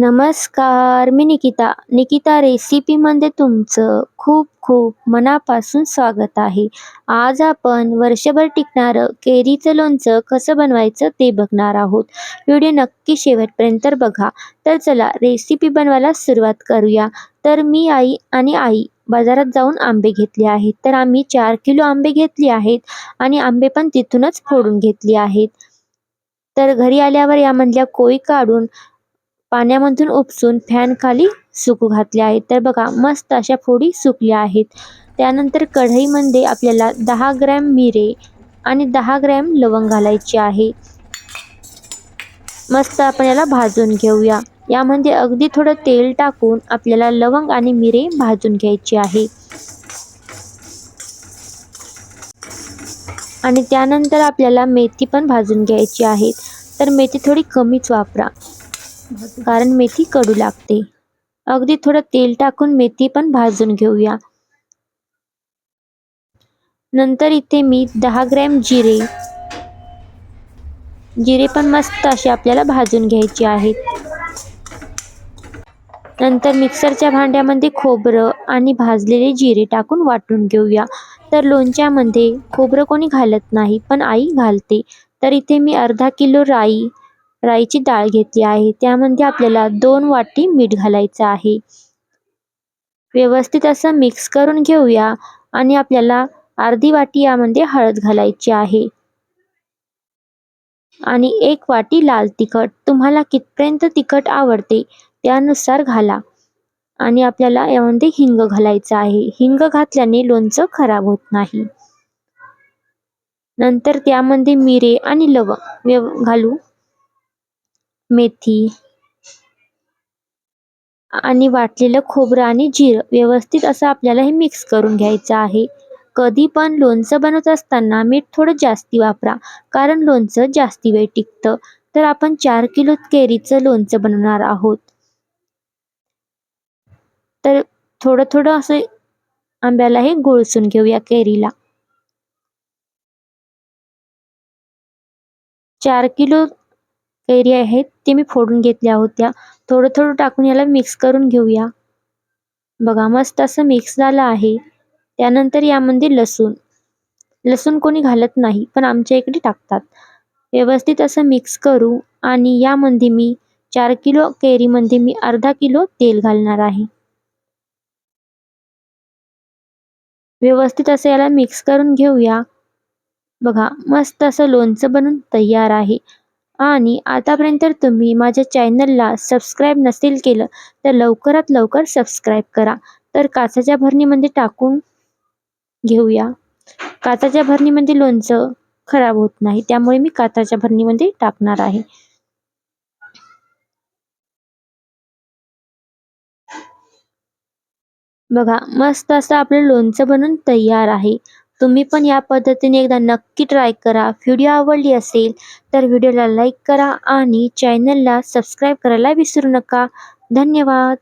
नमस्कार मी निकिता. निकिता रेसिपीमध्ये तुमचं खूप खूप मनापासून स्वागत आहे. आज आपण वर्षभर टिकणारं केरीचं लोणचं कसं बनवायचं ते बघणार आहोत. व्हिडिओ नक्की शेवटपर्यंत बघा. तर चला रेसिपी बनवायला सुरुवात करूया. तर मी आई आणि आई बाजारात जाऊन आंबे घेतले आहेत. तर आम्ही चार किलो आंबे घेतले आहेत आणि आंबे पण तिथूनच फोडून घेतले आहेत. तर घरी आल्यावर यामधल्या कोई काढून पाण्यामधून उपसून फॅन खाली सुकू घातले आहेत. तर बघा मस्त अशा फोडी सुकल्या आहेत. त्यानंतर कढईमध्ये आपल्याला दहा ग्रॅम मिरे आणि दहा ग्रॅम लवंग घालायचे आहे. मस्त आपण याला भाजून घेऊया. यामध्ये अगदी थोडं तेल टाकून आपल्याला लवंग आणि मिरे भाजून घ्यायचे आहे. आणि त्यानंतर आपल्याला मेथी पण भाजून घ्यायची आहे. तर मेथी थोडी कमीच वापरा. कारण मेथी कडू लागते. अगदी थोडं तेल टाकून मेथी पण भाजून घेऊया. नंतर इथे मी दहा ग्रॅम जिरे. जिरे पण मस्त असे आपल्याला भाजून घ्यायचे आहेत. नंतर मिक्सरच्या भांड्यामध्ये खोबरं आणि भाजलेले जिरे टाकून वाटून घेऊया. तर लोणच्यामध्ये खोबरं कोणी घालत नाही पण आई घालते. तर इथे मी अर्धा किलो राई राईची डाळ घेतली आहे. त्यामध्ये आपल्याला दोन वाटी मीठ घालायचं आहे. व्यवस्थित असं मिक्स करून घेऊया आणि आपल्याला अर्धी वाटी यामध्ये हळद घालायची आहे. आणि एक वाटी लाल तिखट. तुम्हाला कितपर्यंत तिखट आवडते त्यानुसार घाला. आणि आपल्याला यामध्ये हिंग घालायचं आहे. हिंग घातल्याने लोणचं खराब होत नाही. नंतर त्यामध्ये मिरे आणि लवंग घालू. मेथी आणि वाटलेलं खोबरं आणि जिरं व्यवस्थित असं आपल्याला हे मिक्स करून घ्यायचं आहे. कधी पण लोणचं बनवत असताना मीठ थोडं जास्ती वापरा कारण लोणचं जास्ती वेळ टिकतं. तर आपण चार किलो केरीचं लोणचं बनवणार आहोत. तर थोडं थोडं असं आंब्याला हे गुळसून घेऊया केरीला. चार किलो कैरी आहेत ते मी फोडून घेतल्या होत्या. थोडं थोडं टाकून याला मिक्स करून घेऊया. बघा मस्त असं मिक्स झालं आहे. त्यानंतर यामध्ये लसूण. लसूण कोणी घालत नाही पण आमच्या इकडे टाकतात. व्यवस्थित असं मिक्स करू आणि यामध्ये मी चार किलो केरीमध्ये मी अर्धा किलो तेल घालणार आहे. व्यवस्थित असं याला मिक्स करून घेऊया. बघा मस्त असं लोणचं बनून तयार आहे. आणि आतापर्यंत तुम्ही माझ्या चॅनलला सबस्क्राईब नसेल केलं तर लवकरात लवकर सबस्क्राईब करा. तर काचाच्या भरणीमध्ये टाकून घेऊया. काचाच्या भरणीमध्ये लोणचं खराब होत नाही त्यामुळे मी काचाच्या भरणीमध्ये टाकणार आहे. बघा मस्त असं आपलं लोणचं बनून तयार आहे. तुम्ही पण या पद्धतीने एकदा नक्की ट्राय करा. व्हिडिओ आवडली असेल तर व्हिडिओला लाईक करा आणि चॅनलला सबस्क्राईब करायला विसरू नका. धन्यवाद.